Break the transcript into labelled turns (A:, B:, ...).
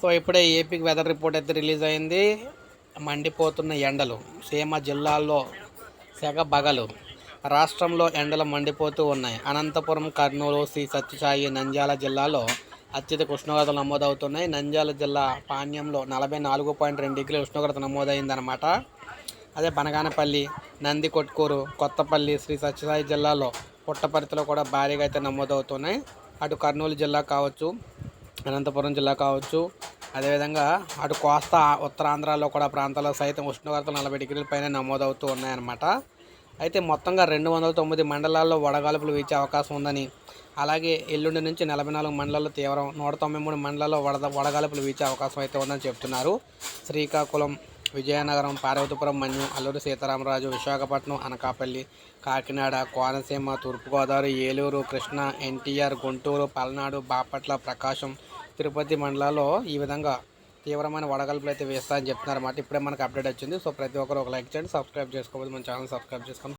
A: So ఇప్పుడే ఏపీకి weather report అయితే రిలీజ్ అయింది. మండిపోతున్న ఎండలు. సీమ జిల్లాల్లో సెగ బగలు. రాష్ట్రంలో ఎండలు మండిపోతూ ఉన్నాయి. అనంతపురం కర్నూలు శ్రీ సత్యసాయి నంద్యాల జిల్లాలో అత్యధిక ఉష్ణోగ్రతలు నమోదవుతున్నాయి. నంద్యాల జిల్లా పాణ్యంలో నలభై నాలుగు పాయింట్ రెండు డిగ్రీల ఉష్ణోగ్రత నమోదైందనమాట అదే బనగానపల్లి నంది కొట్కూరు కొత్తపల్లి శ్రీ సత్యసాయి జిల్లాలో పుట్టపర్తిలో కూడా భారీగా అయితే నమోదవుతున్నాయి. అటు కర్నూలు జిల్లా కావచ్చు అనంతపురం జిల్లా కావచ్చు. అదేవిధంగా అటు కోస్తా ఉత్తరాంధ్రలో కూడా ప్రాంతాల్లో సైతం ఉష్ణోగ్రతలు నలభై డిగ్రీల పైన నమోదవుతూ ఉన్నాయన్నమాట. అయితే మొత్తంగా రెండు వందల తొమ్మిది మండలాల్లో వడగాల్పులు వీచే అవకాశం ఉందని అలాగే ఎల్లుండి నుంచి నలభై నాలుగు మండలాల్లో తీవ్రం నూట తొంభై మూడు మండలాల్లో వడద వడగాల్పులు వీచే అవకాశం అయితే ఉందని చెప్తున్నారు. శ్రీకాకుళం విజయనగరం పార్వతీపురం మన్యం అల్లూరు సీతారామరాజు విశాఖపట్నం అనకాపల్లి కాకినాడ కోనసీమ తూర్పుగోదావరి ఏలూరు కృష్ణా ఎన్టీఆర్ గుంటూరు పల్నాడు బాపట్ల ప్రకాశం తిరుపతి మండలాల్లో ఈ విధంగా తీవ్రమైన వడగల్పులు అయితే వేస్తారని చెప్తున్నారు అన్నమాట ఇప్పుడే మనకు అప్డేట్ వచ్చింది. సో ప్రతి ఒక్కరు ఒక లైక్ చేయండి సబ్స్క్రైబ్ చేసుకోవద్దు. మన ఛానల్ సబ్స్క్రైబ్ చేసుకోండి.